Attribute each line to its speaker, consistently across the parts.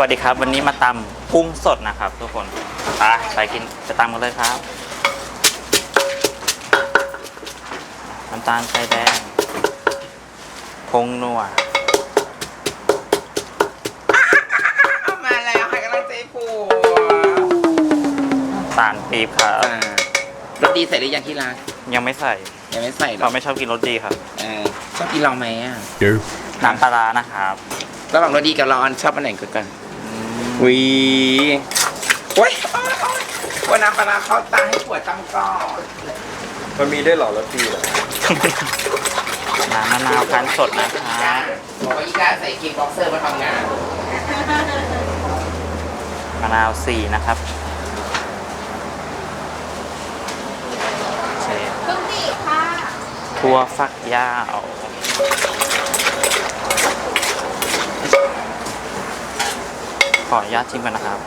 Speaker 1: วัสดีครับ วันนี้มาตำกุ้งสดนะครับ ทุกคนไปไปกินไปตำกันเลยครับน้ำตาลไทรแดงพงนัว
Speaker 2: มาแล้วให้กำลังใจผัว
Speaker 1: ตาลปี๊บครับ
Speaker 2: อ่ารสดีใส่หรือยังที่ร้าน
Speaker 1: ยังไม่ใส่
Speaker 2: ยังไม่ใส่หร
Speaker 1: เรา
Speaker 2: อก
Speaker 1: ไม่ชอบกินรสดีครับ
Speaker 2: เออชอบกินเราไหมอะ
Speaker 1: น้ำปลาร้านะครับ
Speaker 2: ระหว่างรสดีกับร้อนชอบอันไหนกันกัน
Speaker 1: อืม
Speaker 2: วีโอ้ยโอ๊ยโอ๊ยวันน้ำปลาร้าเข้าตาให้ปวดตั้งก้อน
Speaker 3: มันมีได้วยเหรอรสดีเหรอ
Speaker 1: น้ำมะนาวคั้นสดนะครับ
Speaker 2: บอกว่าอีกาใส่กินบ็อกเซอร์มาทำงาน
Speaker 1: มะนาวสี่นะครับเชฟ
Speaker 4: เครื่องดีค่ะ
Speaker 1: ทั่วฟักยาว ขออนุญาตชิมกันนะครับ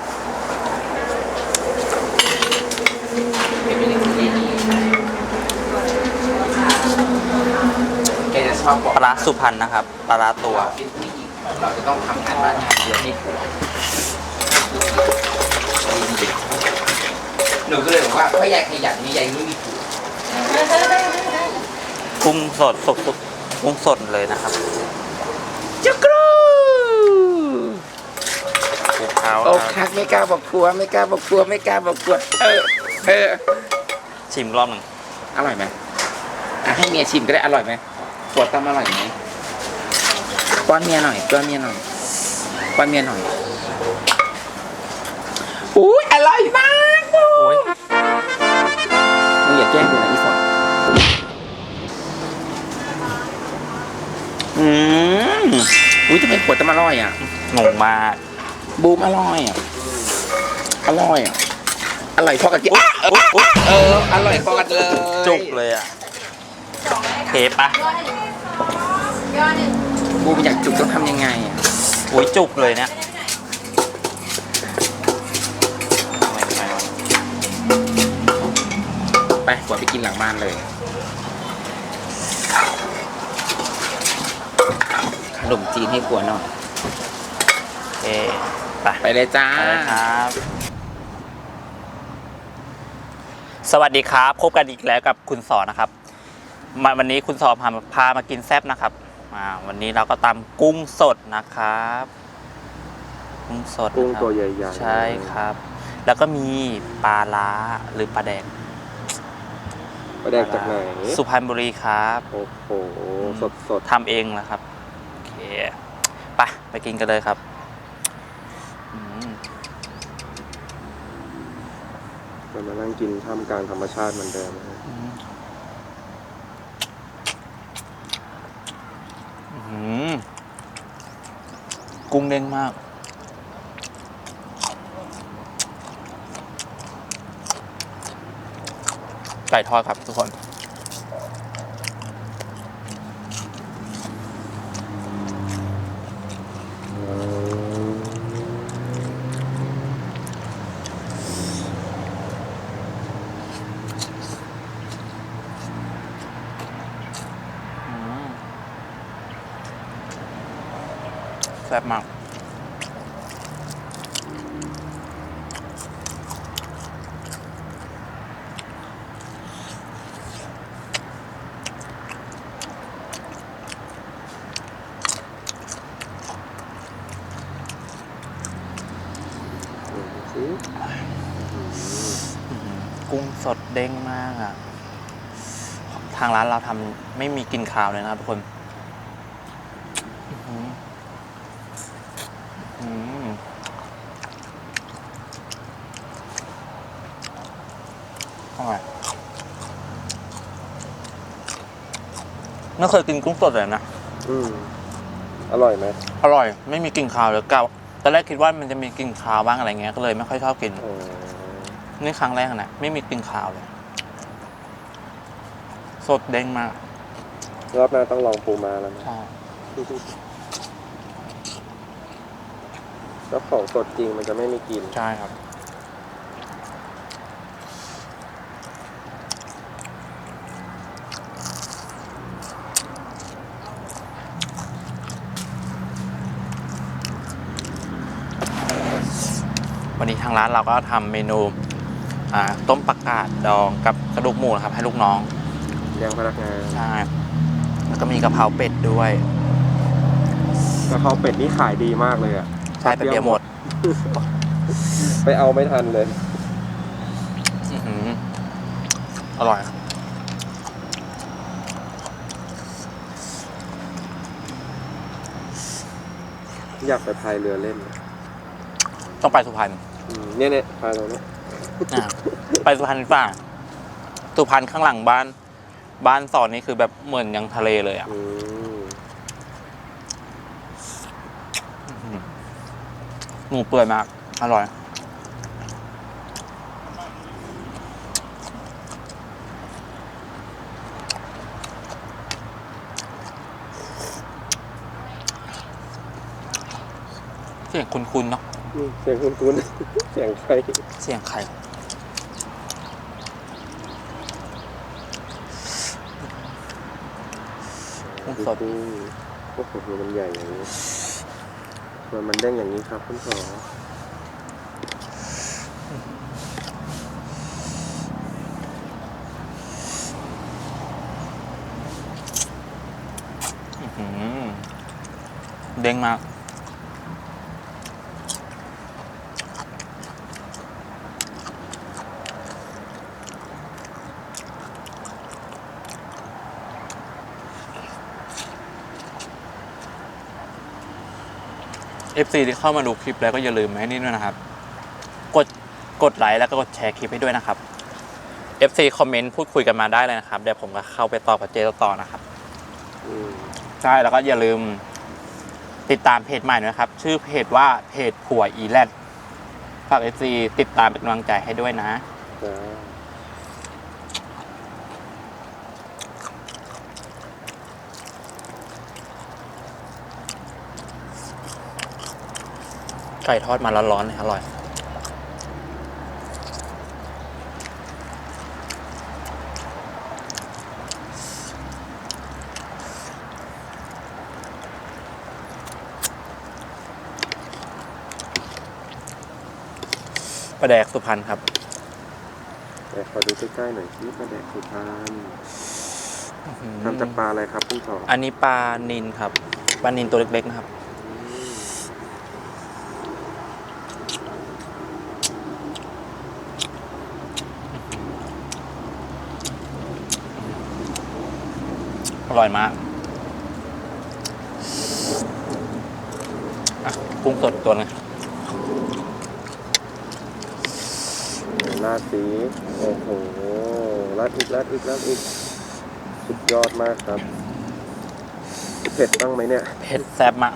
Speaker 2: แกจะชอบบอก
Speaker 1: ปลาร้าสุพรรณนะครับปลาร้าตัว
Speaker 2: เราเป็นผู้หญิงเราจะต้องทำงานบ้านงานเยอะให้ผัวหนูก็เลยบอกว่าพ่อยายขยันนี่ยายไม่มีผัว
Speaker 1: กุ้งสดสดสดกุ้งสดเลยนะครับ
Speaker 2: จุกรู
Speaker 1: คลุกเคล้า
Speaker 2: โอ้
Speaker 1: ครับ
Speaker 2: คักไม่กล้าบอกผัวไม่กล้าบอกผัวไม่กล้าบอกผัวเออเออ
Speaker 1: ชิมรอบหนึ่ง
Speaker 2: อร่อยไหมอะให้เมียชิมก็ได้อร่อยไหมผัวตำอร่อยไหมป้อนเมียหน่อยป้อนเมียหน่อยป้อนเมียหน่อยอุ้ยอร่อยมากดู
Speaker 1: โอ้ย
Speaker 2: มึงอย่าแกล้งกูนะอีฟอนอืมอุ้ยทำไมผัวตำอร่อยอะ
Speaker 1: งงมาก
Speaker 2: บูมอร่อยอะอร่อยอะอร่อยพอกันจิอะเออเอออร่อยพอกันเลย
Speaker 1: จุกเลยอะเทปะ
Speaker 4: ยอดหนึ่งยอดหนึ่ง
Speaker 2: บูมอยากจุกต้องทำยังไงอะ
Speaker 1: อุ้ยจุกเลยเนี่ยทำไมทำไมวะ
Speaker 2: ไปผัวไปกินหลังบ้านเลยขนมจีนให้ผัวหน่อย
Speaker 1: โอเค ไป
Speaker 2: ไปเลยจ้า
Speaker 1: ไปเลยครับสวัสดีครับ พบกันอีกแล้วกับคุณสอนนะครับมาวันนี้คุณสอนพาพามากินแซบนะครับอ่าวันนี้เราก็ตำกุ้งสดนะครับ กุ้งสด
Speaker 3: กุ้ง
Speaker 1: นะครับ
Speaker 3: ตัวใหญ่ๆ
Speaker 1: ใช่ครับ แล้วก็มีปลาล้าหรือปลาแดง
Speaker 3: ประแดกจากไหน
Speaker 1: สุพรรณบุรีครับ
Speaker 3: โอ้โหสดสด
Speaker 1: ทำเองนะครับโอเคไปไปกินกันเลยครับอืม
Speaker 3: ๆ เรามานั่งกินท่ามกลางธรรมชาติเหมือนเดิมนะฮะ
Speaker 1: อืมอืมกุ้งเด้งมาก ไก่ทอดครับทุกคน แซ่บมาก
Speaker 3: สิ
Speaker 1: กุ้งสดเด้งมากอะ ทางร้านเราทำไม่มีกลิ่นคาวเลยนะครับทุกคนอื้อหือ อื้อหืออร่อยไม่เคยกินกุ้งสดเลยนะ
Speaker 3: อืมอร่อยไหม
Speaker 1: อร่อย ไม่มีกลิ่นคาวเลยเก่าตอนแรกคิดว่ามันจะมีกลิ่นคาวบ้างอะไรเงี้ย ก็เลยไม่ค่อยชอบกิน
Speaker 3: เออ
Speaker 1: นี่ครั้งแรกนะ ไม่มีกลิ่นคาวเลย สดเด้งมาก
Speaker 3: รอบหน้าต้องลองปูมาแล้วนะ
Speaker 1: ใช่
Speaker 3: แล้วของสดจริงมันจะไม่มีกลิ่น
Speaker 1: ใช่ครับ วันนี้ทางร้านเราก็ทำเมนูอ่าต้มปักกาดดองกับกระดูกหมูนะครับ ให้ลูกน้อง
Speaker 3: เลี้ยงพนักงาน
Speaker 1: ใช่ แล้วก็มีกะเพราเป็ดด้วย
Speaker 3: กะเพราเป็ดนี่ขายดีมากเลยอะ
Speaker 1: ใช่แต่เดียวหมด
Speaker 3: ไปเอาไม่ทันเลย
Speaker 1: อื้อหืออร่อย
Speaker 3: อยากไปพายเรือเล่น
Speaker 1: ต้องไปสุพรรณ
Speaker 3: อืมเนี่ยเนี่ยพายเราเนี่ย
Speaker 1: อะไปสุพรรณดีกว่าสุพรรณข้างหลังบ้าน บ้านสอนนี่คือแบบเหมือนยังทะเลเลยอะ
Speaker 3: อืม
Speaker 1: หมูเปื่อยมาก อร่อย เสียงคุ้นๆเนาะ
Speaker 3: นี่เสียงคุ้นๆเสียงใคร
Speaker 1: เสียงใครกุ้งสด
Speaker 3: กุ้งโอ้โหมันใหญ่อย่างนี้ มันมันเด้งอย่างนี้ครับคุณสอ
Speaker 1: อื้อหือเด้งมาก FC ที่เข้ามาดูคลิปแล้วก็อย่าลืมให้นี่ด้วยนะครับ กดกดไลค์แล้วก็กดแชร์คลิปให้ด้วยนะครับ FC คอมเมนต์พูดคุยกันมาได้เลยนะครับเดี๋ยวผมก็เข้าไปตอบกับเจต่อนะครับ
Speaker 3: อืม
Speaker 1: ใช่แล้วก็อย่าลืมติดตามเพจใหม่ด้วยนะครับ ชื่อเพจว่าเพจผัวอีแลนฝาก FC ติดตามเป็นกำลังใจให้ด้วยนะ ก่ทอดมาร้อนๆเลยอร่อยปลาแดกสุพรรณครับ
Speaker 3: แต่ขอดูใกล้ๆหน่อยนี่ปลาแดกสุพรรณทำจากปลาอะไรครับคุณสอ
Speaker 1: อันนี้ปลานินครับ ปลานินตัวเล็กๆนะครับ อร่อยมากอะกุ้งสดตัวหนึง
Speaker 3: ราดสีโอ้โหราดอีกราดอีกราดอีก สุดยอดมากครับ เผ็ดบ้างไหมเนี่ย
Speaker 1: เผ็ดแซ่บมาก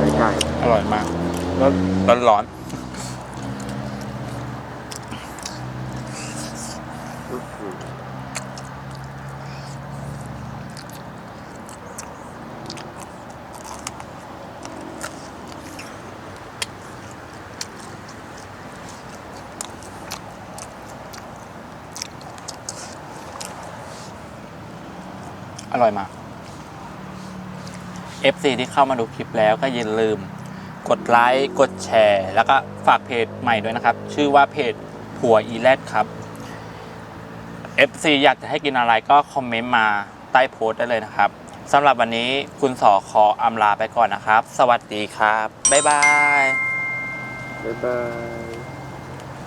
Speaker 3: อร่อยไหมไก่
Speaker 1: อร่อยมาก แล้วร้อน
Speaker 3: อื้อหือ
Speaker 1: ๆอร่อยมาก FC ที่เข้ามาดูคลิปแล้วก็อย่าลืม กดไลค์กดแชร์ แล้วก็ฝากเพจใหม่ด้วยนะครับ ชื่อว่าเพจผัวอีแลดครับ FC อยากจะให้กินอะไรก็คอมเมนต์มาใต้โพสต์ได้เลยนะครับสำหรับวันนี้คุณสอขออำลาไปก่อนนะครับ สวัสดีครับ บ๊ายบาย
Speaker 3: บ๊ายบาย